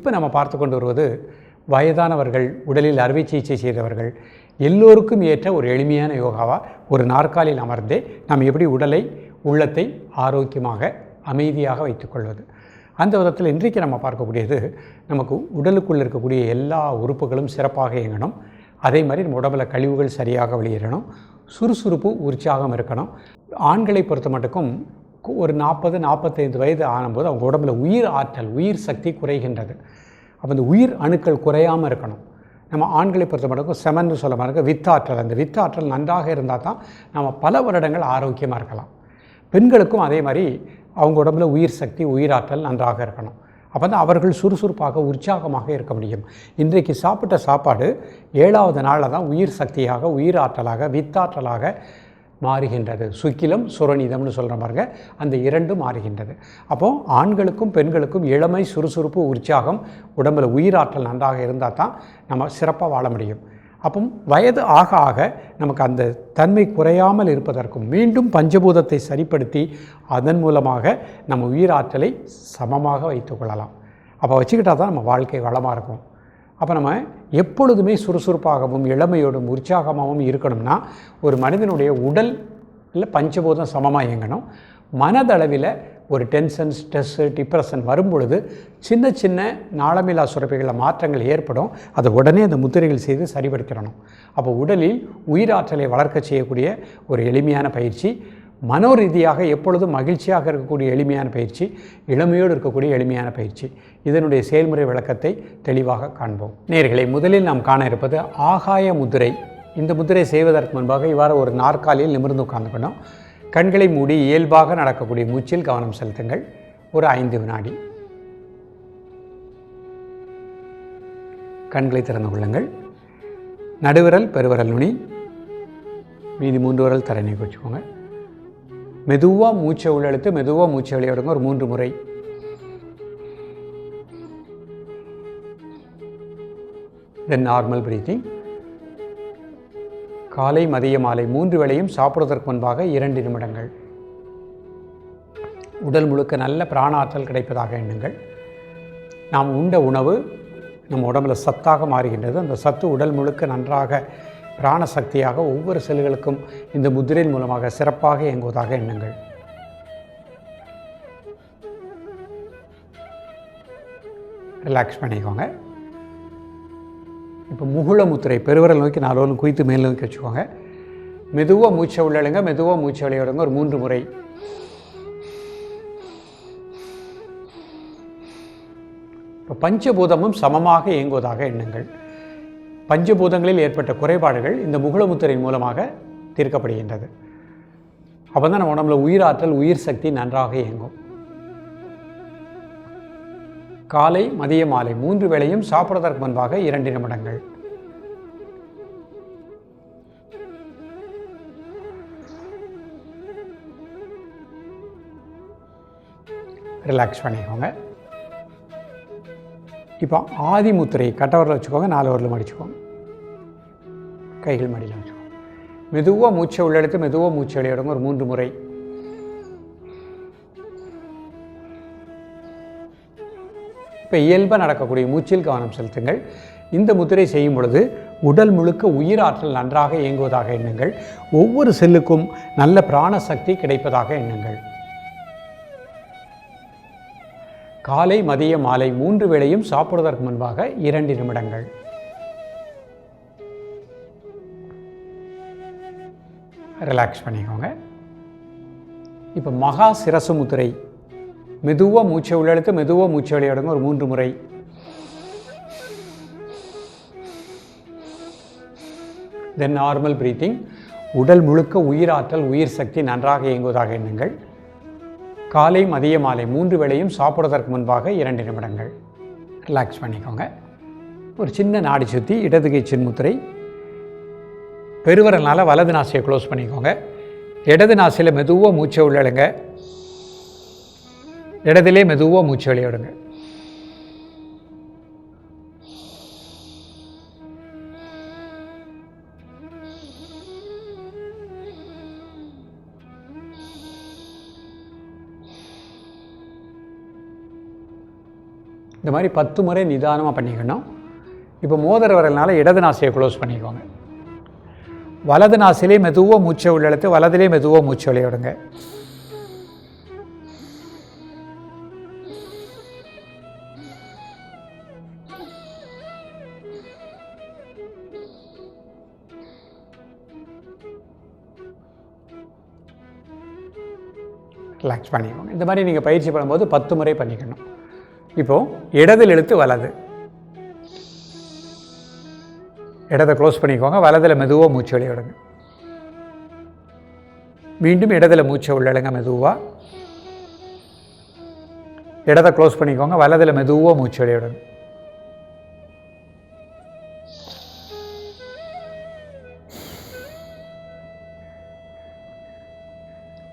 இப்போ நம்ம பார்த்து கொண்டு வருவது வயதானவர்கள் உடலில் அறுவை சிகிச்சை செய்தவர்கள் எல்லோருக்கும் ஏற்ற ஒரு எளிமையான யோகாவாக ஒரு நாற்காலியில் அமர்ந்தே நாம் எப்படி உடலை உள்ளத்தை ஆரோக்கியமாக அமைதியாக வைத்துக்கொள்வது அந்த விதத்தில் இன்றைக்கு நம்ம பார்க்கக்கூடியது நமக்கு உடலுக்குள்ளே இருக்கக்கூடிய எல்லா உறுப்புகளும் சிறப்பாக இயங்கணும். அதே மாதிரி நம்ம உடம்புல கழிவுகள் சரியாக வெளியேறணும். சுறுசுறுப்பு உற்சாகம் இருக்கணும். ஆண்களை பொறுத்த மட்டுக்கும் ஒரு நாற்பது நாற்பத்தைந்து வயது ஆனும்போது அவங்க உடம்புல உயிர் ஆற்றல் உயிர் சக்தி குறைகின்றது. அப்போ இந்த உயிர் அணுக்கள் குறையாமல் இருக்கணும். நம்ம ஆண்களை பொறுத்த மட்டும் செமன்னு சொல்ல மாதிரி வித்தாற்றல். அந்த வித்தாற்றல் நன்றாக இருந்தால் தான் நம்ம பல வருடங்கள் ஆரோக்கியமாக இருக்கலாம். பெண்களுக்கும் அதே மாதிரி அவங்க உடம்புல உயிர் சக்தி உயிராற்றல் நன்றாக இருக்கணும். அப்போ தான் அவர்கள் சுறுசுறுப்பாக உற்சாகமாக இருக்க முடியும். இன்றைக்கு சாப்பிட்ட சாப்பாடு ஏழாவது நாளில் தான் உயிர் சக்தியாக உயிராற்றலாக வித்தாற்றலாக மாறுகின்றது. சுக்கிலம் சுரணிதம்னு சொல்கிற பாருங்க அந்த இரண்டும் மாறுகின்றது. அப்போது ஆண்களுக்கும் பெண்களுக்கும் இளமை சுறுசுறுப்பு உற்சாகம் உடம்பில் உயிராற்றல் நன்றாக இருந்தால் தான் நம்ம சிறப்பாக வாழ முடியும். அப்போ வயது ஆக ஆக நமக்கு அந்த தன்மை குறையாமல் இருப்பதற்கும் மீண்டும் பஞ்சபூதத்தை சரிப்படுத்தி அதன் மூலமாக நம்ம உயிராற்றலை சமமாக வைத்துக்கொள்ளலாம் அப்போ வச்சுக்கிட்டா தான் நம்ம வாழ்க்கை வளமாக இருக்கும். அப்போ நம்ம எப்பொழுதுமே சுறுசுறுப்பாகவும் இளமையோடும் உற்சாகமாகவும் இருக்கணும்னா ஒரு மனிதனுடைய உடல் இல்லை பஞ்சபூதம் சமமாக இயங்கணும். மனதளவில் ஒரு டென்ஷன் ஸ்ட்ரெஸ்ஸு டிப்ரெஷன் வரும்பொழுது சின்ன சின்ன நாளமில்லா சுரப்பிகளில் மாற்றங்கள் ஏற்படும். அதை உடனே அந்த முத்திரைகள் செய்து சரிபடுத்திடணும். அப்போ உடலில் உயிராற்றலை வளர்க்க செய்யக்கூடிய ஒரு எளிமையான பயிற்சி மனோரீதியாக எப்பொழுதும் மகிழ்ச்சியாக இருக்கக்கூடிய எளிமையான பயிற்சி இளமையோடு இருக்கக்கூடிய எளிமையான பயிற்சி. இதனுடைய செயல்முறை விளக்கத்தை தெளிவாக காண்போம். நேர்களை முதலில் நாம் காண இருப்பது ஆகாய முதிரை. இந்த முதிரை செய்வதற்கு முன்பாக இவ்வாறு ஒரு நாற்காலியில் நிமிர்ந்து உட்கார்ந்துக்கணும் கண்களை மூடி இயல்பாக நடக்கக்கூடிய மூச்சில் கவனம் செலுத்துங்கள். ஒரு ஐந்து வினாடி. கண்களை திறந்து கொள்ளுங்கள். நடுவிரல் பெருவிரல் நுனி. மீதி மூன்று விரல் தரணி வச்சுக்கோங்க. மெதுவாக மூச்சை உள்ளெழுத்து மெதுவாக மூச்சை வெளியிடுங்க ஒரு மூன்று முறை. தென் நார்மல் பிரீத்திங் காலை மதிய மாலை மூன்று வேளையும் சாப்பிடுவதற்கு முன்பாக இரண்டு நிமிடங்கள். உடல் முழுக்க நல்ல பிராணாற்றல் கிடைப்பதாக எண்ணுங்கள். நாம் உண்ட உணவு நம்ம உடம்புல சத்தாக மாறுகின்றது. அந்த சத்து உடல் முழுக்க நன்றாக பிராண சக்தியாக ஒவ்வொரு செல்களுக்கும் இந்த முதிரையின் மூலமாக சிறப்பாக இயங்குவதாக எண்ணுங்கள். ரிலாக்ஸ் பண்ணிக்கோங்க. இப்போ முகுள முத்திரை பெருவிரல் நோக்கி நாலு வரலும் குவித்து மேல் நோக்கி வச்சுக்கோங்க. மெதுவாக மூச்சை உள்ளழுங்க மெதுவாக மூச்சை விளையாடுங்க. ஒரு மூன்று முறை. இப்போ பஞ்சபூதமும் சமமாக இயங்குவதாக எண்ணுங்கள். பஞ்சபூதங்களில் ஏற்பட்ட குறைபாடுகள் இந்த முகுளமுத்திரையின் மூலமாக தீர்க்கப்படுகின்றது. அப்போ தான் நம்ம உடம்புல உயிராற்றல் உயிர் சக்தி நன்றாக இயங்கும். காலை மதிய மாலை மூன்று வேளையும் சாப்பிடுவதற்கு முன்பாக இரண்டு நிமிடங்கள். ரிலாக்ஸ் பண்ணிக்கோங்க. இப்போ ஆதிமுத்திரையை கட்டவரில் வச்சுக்கோங்க நாலு வரலும் அடிச்சுக்கோங்க. கைகள் மடியில் வச்சுக்கோங்க. மெதுவாக மூச்சை உள்ளெடுத்து மெதுவாக மூச்சை வெளியிடுங்க ஒரு மூன்று முறை. இப்போ இயல்பாக நடக்கக்கூடிய மூச்சில் கவனம் செலுத்துங்கள். இந்த முத்திரை செய்யும் பொழுது உடல் முழுக்க உயிராற்றல் நன்றாக இயங்குவதாக எண்ணுங்கள். ஒவ்வொரு செல்லுக்கும் நல்ல பிராண சக்தி கிடைப்பதாக எண்ணுங்கள். காலை மதிய மாலை மூன்று வேளையும் சாப்பிடுவதற்கு முன்பாக இரண்டு நிமிடங்கள். ரிலாக்ஸ் பண்ணிக்கோங்க. இப்போ மகா சிரசு முத்திரை. மெதுவாக மூச்சை உள்ளெழுத்து மெதுவாக மூச்சை வெளியிடுங்க. ஒரு மூன்று முறை. தென் நார்மல் பிரீத்திங் உடல் முழுக்க உயிராற்றல் உயிர் சக்தி நன்றாக இயங்குவதாக எண்ணுங்கள். காலை மதிய மாலை மூன்று வேளையும் சாப்பிடுவதற்கு முன்பாக இரண்டு நிமிடங்கள். ரிலாக்ஸ் பண்ணிக்கோங்க. ஒரு சின்ன நாடி சுற்றி இடதுகை சின்முத்திரை. பெருவரனால் வலது நாசியை க்ளோஸ் பண்ணிக்கோங்க. இடது நாசியில் மெதுவாக மூச்சை உள்ளழுங்க இடதுலே மெதுவாக மூச்சு வெளியிடுங்க. இந்த மாதிரி பத்து முறை நிதானமாக பண்ணிக்கணும். இப்போ மோதிர வரலனால இடது நாசியை க்ளோஸ் பண்ணிக்கோங்க. வலது நாசிலே மெதுவாக மூச்சை உள்ளெழுத்து வலதிலே மெதுவாக மூச்சு வெளியிடுங்க. ரிலாக்ஸ் பண்ணிக்கோங்க. இந்த மாதிரி நீங்கள் பயிற்சி பண்ணும்போது பத்து முறை பண்ணிக்கணும். இப்போது இடதில் இழுத்து வலது. இடத்தை க்ளோஸ் பண்ணிக்கோங்க. வலதில் மெதுவாக மூச்சு வெளியிடுங்க மீண்டும் இடத்துல மூச்சை உள்ளழுங்க மெதுவாக இடத்தை க்ளோஸ் பண்ணிக்கோங்க. வலதில் மெதுவாக மூச்சு வெளியிடுங்க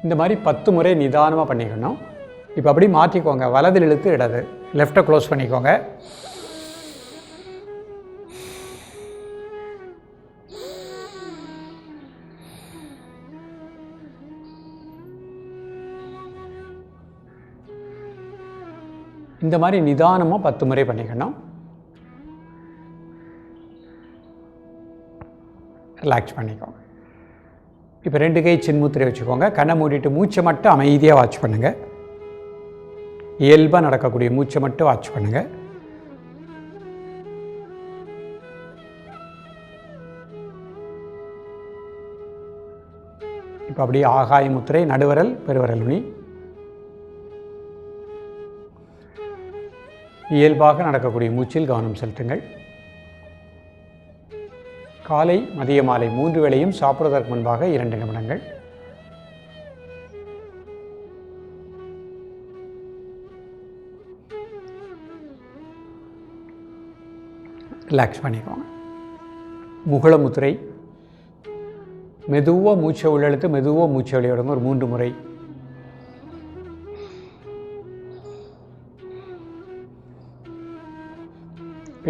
இந்த மாதிரி பத்து முறை நிதானமாக பண்ணிக்கணும். இப்போ அப்படி மாற்றிக்கோங்க. வலதில் இழுத்து இடது. லெஃப்ட்டை க்ளோஸ் பண்ணிக்கோங்க. இந்த மாதிரி நிதானமாக பத்து முறை பண்ணிக்கணும். ரிலாக்ஸ் பண்ணிக்கோங்க. இப்போ ரெண்டு கை சின்முத்திரை வச்சுக்கோங்க. கண்ணை மூடிட்டு மூச்சை மட்டும் அமைதியாக வாட்ச் பண்ணுங்கள் இயல்பாக நடக்கக்கூடிய மூச்சை மட்டும் வாட்ச் பண்ணுங்கள் இப்போ அப்படியே ஆகாய முத்திரை நடுவரல் பெருவரல் நுனி. இயல்பாக நடக்கக்கூடிய மூச்சில் கவனம் செலுத்துங்கள். காலை மதிய மாலை மூன்று வேளையும் சாப்பிடுவதற்கு முன்பாக இரண்டு நிமிடங்கள். ரிலாக்ஸ் பண்ணிக்கோங்க. முகுளமுத்திரை மெதுவாக மூச்சை உள்ளெழுத்து மெதுவாக மூச்சை வெளியிடுங்க ஒரு மூன்று முறை.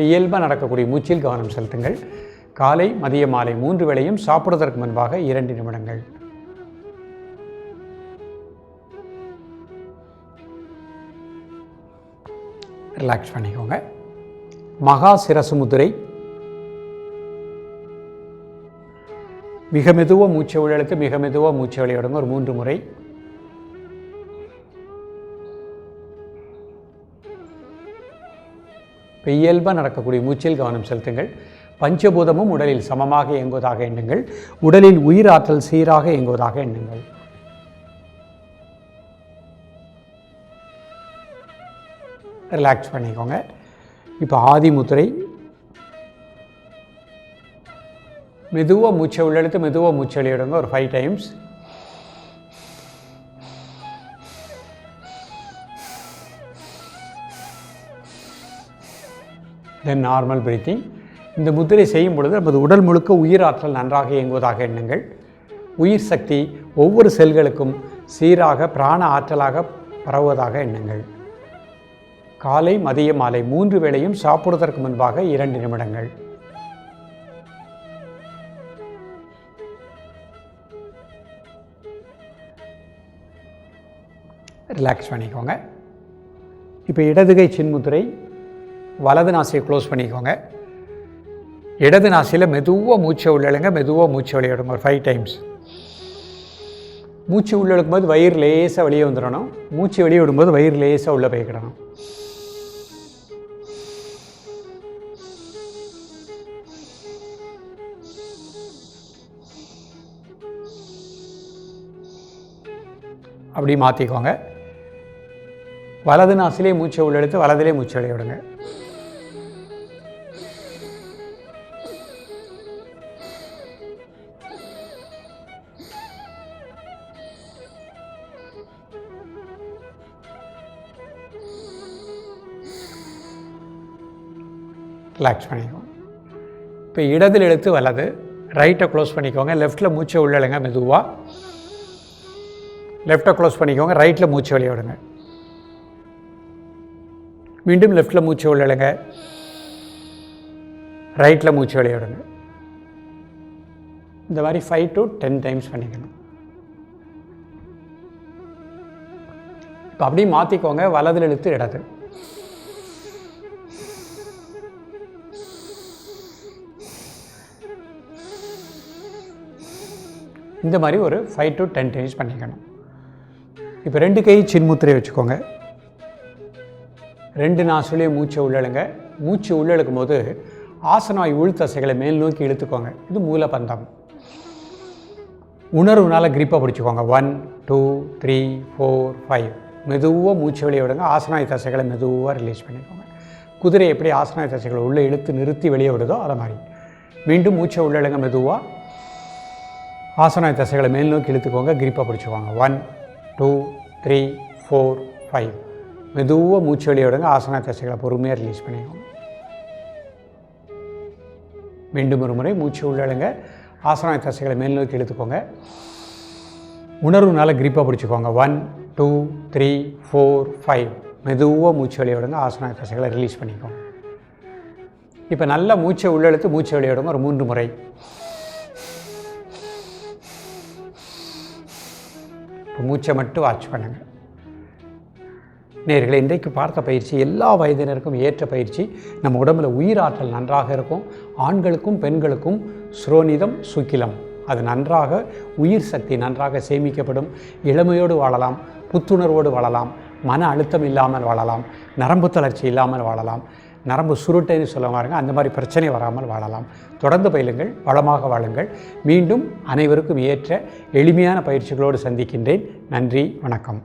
இயல்பாக நடக்கக்கூடிய மூச்சில் கவனம் செலுத்துங்கள். காலை மதிய மாலை மூன்று வேளையும் சாப்பிடுவதற்கு முன்பாக இரண்டு நிமிடங்கள். ரிலாக்ஸ் பண்ணிக்கோங்க. மகா சிரசுமுதிரை மிக மெதுவாக மூச்சை விழலுக்கு மிக மெதுவாக மூச்சை ஒரு மூன்று முறை. இப்போ இயல்பாக நடக்கக்கூடிய மூச்சில் கவனம் செலுத்துங்கள். பஞ்சபூதமும் உடலில் சமமாக இயங்குவதாக எண்ணுங்கள். உடலில் உயிராற்றல் சீராக இயங்குவதாக எண்ணுங்கள். ரிலாக்ஸ் பண்ணிக்கோங்க. இப்போ ஆதி முத்திரை. மெதுவாக மூச்சை உள்ளெடுத்து மெதுவாக மூச்சை வெளியிடுங்க ஒரு five times then normal breathing இந்த முத்திரை செய்யும் பொழுது நமது உடல் முழுக்க உயிர் ஆற்றல் நன்றாக இயங்குவதாக எண்ணுங்கள். உயிர் சக்தி ஒவ்வொரு செல்களுக்கும் சீராக பிராண ஆற்றலாக பரவுவதாக எண்ணுங்கள். காலை மதிய மாலை மூன்று வேளையும் சாப்பிடுவதற்கு முன்பாக இரண்டு நிமிடங்கள். ரிலாக்ஸ் பண்ணிக்கோங்க. இப்போ இடதுகை சின்முத்திரை வலது நாசியை க்ளோஸ் பண்ணிக்கோங்க. இடது நாசியில் மெதுவாக மூச்சை உள்ளழுங்க மெதுவாக மூச்சை வெளியிடுங்க ஒரு ஃபைவ் டைம்ஸ் மூச்சு உள்ளெழுக்கும் போது வயிறு லேசாக வெளியே வந்துடணும். மூச்சு வெளியே விடும்போது வயிறு லேசாக உள்ளே போய்க்கிடணும். அப்படி மாற்றிக்கோங்க வலது நாசிலே மூச்சை உள்ளெடுத்து வலதிலே மூச்சை வெளியே விடுங்க. ரிலாக்ஸ் பண்ணிக்கோங்க. இப்போ இடதில் எடுத்து வலது ரைட்டை க்ளோஸ் பண்ணிக்கோங்க. லெஃப்ட்டில் மூச்சை உள்ளழுங்க மெதுவாக லெஃப்ட்டை க்ளோஸ் பண்ணிக்கோங்க ரைட்டில் மூச்சு வெளியே விடுங்க. மீண்டும் லெஃப்ட்டில் மூச்சு உள்ளழுங்க ரைட்டில் மூச்சு வெளியே விடுங்க. இந்த மாதிரி ஃபைவ் டு டென் டைம்ஸ் பண்ணிக்கணும். இப்போ அப்படியே மாற்றிக்கோங்க வலதில் இழுத்து இடது. இந்த மாதிரி ஒரு ஃபைவ் டு டென் டைம்ஸ் பண்ணிக்கணும். இப்போ ரெண்டு கை சின்முத்திரை வச்சுக்கோங்க. ரெண்டு நாசுலேயே மூச்சை உள்ளழுங்க. மூச்சு உள்ளழுக்கும் போது ஆசனாய் உள்தசைகளை மேல் நோக்கி இழுத்துக்கோங்க. இது மூலபந்தம் உணர்வுனால் கிரிப்பாக பிடிச்சிக்கோங்க. One two three four five மெதுவாக மூச்சு வெளியே விடுங்க. ஆசனாய் தசைகளை மெதுவாக ரிலீஸ் பண்ணிக்கோங்க. குதிரை எப்படி ஆசனாய் தசைகளை உள்ளே இழுத்து நிறுத்தி வெளியே விடுதோ அதை மாதிரி. மீண்டும் மூச்சை உள்ளழுங்க மெதுவாக ஆசனாய் தசைகளை மேல் நோக்கி இழுத்துக்கோங்க. கிரிப்பாக பிடிச்சிக்கோங்க. One two three four five மெதுவாக மூச்சு வெளியே விடுங்க ஆசன தசைகளை பொறுமையாக ரிலீஸ் பண்ணிக்கோங்க. மீண்டும் ஒரு முறை மூச்சு உள்ளழுங்க ஆசன தசைகளை மேல் நோக்கி இழுத்துக்கோங்க. உணர்வுனால கிரிப்பாக பிடிச்சிக்கோங்க. One two three four five மெதுவாக மூச்சு வெளியே விடுங்க ஆசன தசைகளை ரிலீஸ் பண்ணிக்கோங்க. இப்போ நல்லா மூச்சை உள்ளெழுத்து மூச்சை வெளியே விடுங்க ஒரு மூன்று முறை. மூச்சை மட்டும் வாட்ச் பண்ணுங்கள் நேர்களை இன்றைக்கு பார்த்த பயிற்சி எல்லா வயதினருக்கும் ஏற்ற பயிற்சி நம்ம உடம்புல உயிராற்றல் நன்றாக இருக்கும் ஆண்களுக்கும் பெண்களுக்கும் ஸ்ரோனிதம் சுக்கிலம். அது நன்றாக உயிர் சக்தி நன்றாக சேமிக்கப்படும் இளமையோடு வாழலாம் புத்துணர்வோடு வாழலாம் மன அழுத்தம் இல்லாமல் வாழலாம் நரம்பு தளர்ச்சி இல்லாமல் வாழலாம் நரம்பு சுருட்டைன்னு சொல்ல பாருங்க அந்த மாதிரி பிரச்சனை வராமல் வாழலாம். தொடர்ந்து பயிலுங்கள் வளமாக வாழுங்கள். மீண்டும் அனைவருக்கும் ஏற்ற எளிமையான பயிற்சிகளோடு சந்திக்கின்றேன். நன்றி வணக்கம்.